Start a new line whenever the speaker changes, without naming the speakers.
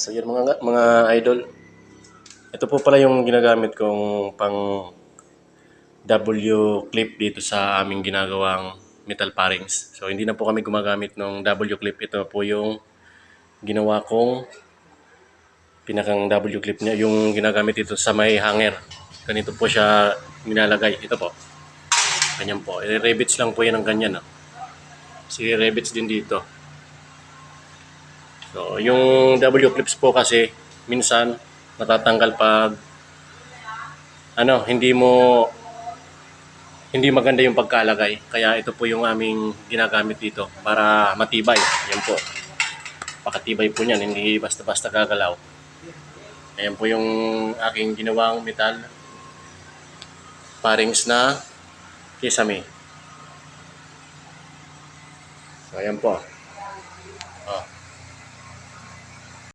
So yun mga mga idol. Ito po pala yung ginagamit kong pang W clip dito sa aming ginagawang metal parings. So hindi na po kami gumagamit ng W clip. Ito po yung ginawa kong pinakang W clip niya. Yung ginagamit dito sa may hanger. Ganito po siya nilalagay. Ito po. Ganyan po. I-revits lang po yan ng ganyan. Ah. Si revits din dito. So, yung W clips po kasi minsan natatanggal pag ano, hindi mo hindi maganda yung pagkalagay. Kaya ito po yung aming ginagamit dito para matibay. Yan po. Pakatibay po niyan, hindi basta-basta gagalaw. Ayan po yung aking ginawang metal parings na kisame. So, ayan po.